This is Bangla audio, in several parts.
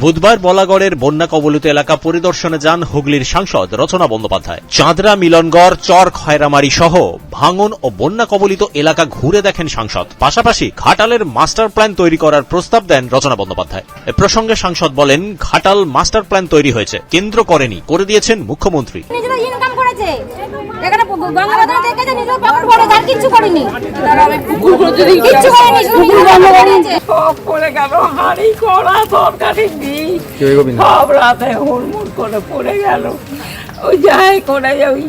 বুধবার বলাগড়ের বন্যা কবলিত এলাকা পরিদর্শনে যান হুগলির সাংসদ রচনা বন্দ্যোপাধ্যায়। চাঁদরা, মিলনগড় চর খয়রামারি সহ ভাঙন ও বন্যা কবলিত এলাকা ঘুরে দেখেন সাংসদ। পাশাপাশি ঘাটালের মাস্টার প্ল্যান তৈরি করার প্রস্তাব দেন রচনা বন্দ্যোপাধ্যায়। এ প্রসঙ্গে সাংসদ বলেন, ঘাটাল মাস্টার প্ল্যান তৈরি হয়েছে, কেন্দ্র করেনি, করে দিয়েছেন মুখ্যমন্ত্রী। গঙ্গাবাজারে দেখেছে নিজের পকেট ভরে আর কিচ্ছু করেনি। কিচ্ছু করেনি শুধু নিজের পকেট সব পড়ে গেল হাড়ি কড়া তরকারি দিই সব রাতে হুড়মুড় করে পড়ে গেল। ওই যাই করে ওই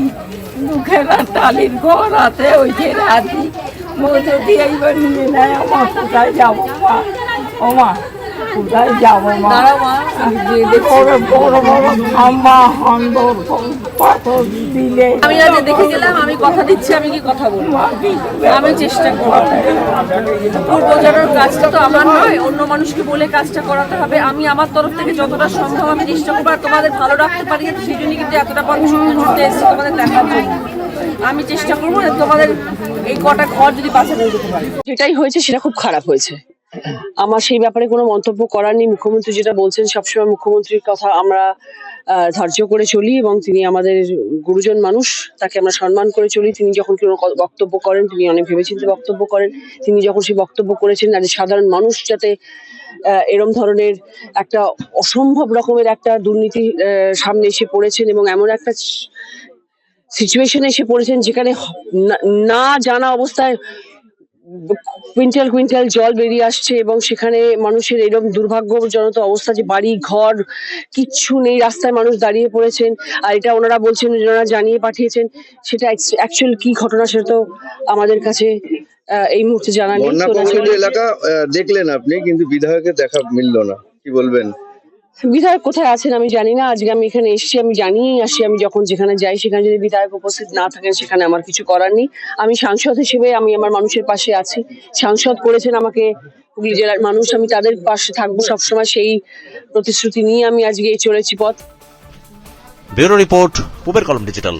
মুখের আর টালির ঘর আছে ওই যে রাজি। মজো দিয়ে এইবার নিয়ে নেয় আমার কোথায় যাব? মা ও মা কোথায় যাব মা বড় বড় খাম্বা দিলে আমি আজ দেখে গেলাম, আমি কথা দিচ্ছি, আমি কি কথা বলব? আমি চেষ্টা করব। বোঝানোর কাজটা তো আমার নয়, অন্য মানুষকে বলে কাজটা করাতে হবে। আমি আমার তরফ থেকে যতটা সম্ভব আমি চেষ্টা করব, আর তোমাদের ভালো রাখতে পারি, সেই জন্য কিন্তু এতটা পথ ছুটতে এসেছি তোমাদের দেখার জন্য। আমি চেষ্টা করব তোমাদের এই কটা ঘর যদি বাঁচানো যেতে পারে। যেটাই হয়েছে, সেটা খুব খারাপ হয়েছে। আমার সেই ব্যাপারে কোনো মন্তব্য করার নেই। মুখ্যমন্ত্রী যেটা বলছেন, সবসময় মুখ্যমন্ত্রীর কথা আমরা ধার্য করে চলি এবং তিনি আমাদের গুরুজন মানুষ, তাকে আমরা সম্মান করে চলি। তিনি যখন কোনো বক্তব্য করেন, তিনি অনেক ভেবেচিন্তে বক্তব্য করেন। তিনি যখন সেই বক্তব্য করেছেন আর সাধারণ মানুষ যাতে এরম ধরনের একটা অসম্ভব রকমের একটা দুর্নীতি সামনে এসে পড়েছেন এবং এমন একটা সিচুয়েশনে এসে পড়েছেন যেখানে না জানা অবস্থায় কুইন্টাল কুইন্টাল জল বেরিয়ে আসছে এবং সেখানে মানুষের এরকম দুর্ভাগ্যজনক অবস্থা যে বাড়ি ঘর কিচ্ছু নেই রাস্তায় মানুষ দাঁড়িয়ে পড়েছেন। আর এটা ওনারা বলছেন ওনারা জানিয়ে পাঠিয়েছেন। সেটা অ্যাকচুয়াল কি ঘটনা সেটা তো আমাদের কাছে এই মুহূর্তে জানা নেই। এলাকা দেখলেন আপনি কিন্তু বিধায়কের দেখা মিললো না। কি বলবেন? বিধায়ক কোথায় আছেন আমি জানি না। আজকে আমি এখানে এসেছি, আমি জানিয়েই আসি, আমি যখন যেখানে যাই সেখানে যদি বিধায়ক উপস্থিত না থাকেন সেখানে আমার কিছু করার নেই। আমি সাংসদ হিসেবে আমি আমার মানুষের পাশে আছি। সাংসদ করেছেন আমাকে হুগলি জেলার মানুষ, আমি তাদের পাশে থাকব সবসময় সেই প্রতিশ্রুতি নিয়ে আমি আজকে চলেছি পথ। ব্যুরো রিপোর্ট পুবের কলম ডিজিটাল।